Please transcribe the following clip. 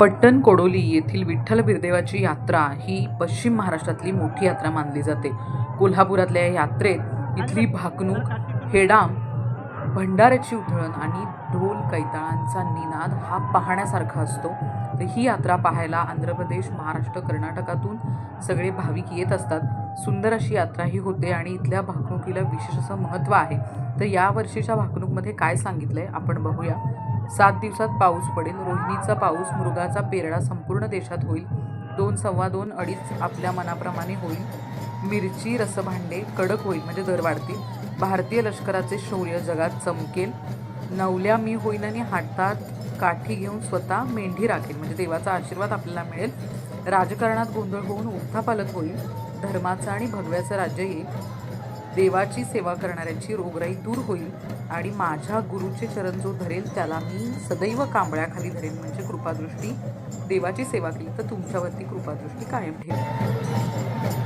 पट्टण कोडोली येथील विठ्ठल बिरदेवाची यात्रा ही पश्चिम महाराष्ट्रातली मोठी यात्रा मानली जाते. कोल्हापुरातल्या या यात्रेत इथली भाकणूक हेडाम भंडाऱ्याची उधळण आणि ढोल कैताळांचा निनाद हा पाहण्यासारखा असतो. तर ही यात्रा पाहायला आंध्र प्रदेश महाराष्ट्र कर्नाटकातून सगळे भाविक येत असतात. सुंदर अशी यात्रा ही होते आणि इथल्या भाकणुकीला विशेष असं महत्त्व आहे. तर या वर्षीच्या भाकणूकमध्ये काय आहे आपण बघूया. सात दिवसात पाऊस पडेल. रोहिणीचा पाऊस मृगाचा पेरडा संपूर्ण देशात होईल. दोन सव्वा दोन अडीच आपल्या मनाप्रमाणे होईल. मिरची रसभांडे कडक होईल म्हणजे दर वाढतील. भारतीय लष्कराचे शौर्य जगात चमकेल. नवल्या मी होईल आणि हातात काठी घेऊन स्वतः मेंढी राखेल म्हणजे देवाचा आशीर्वाद आपल्याला मिळेल. राजकारणात गोंधळ होऊन उलथापालथ होईल. धर्माचं आणि भगव्याचं राज्य येईल. देवाची सेवा करणाऱ्यांची रोगराई दूर होईल आणि माझ्या गुरुचे चरण जो धरेल त्याला मी सदैव कांबळ्याखाली धरेल म्हणजे कृपादृष्टी देवाची सेवा केली तर तुमच्यावरती कृपादृष्टी कायम ठेवेल.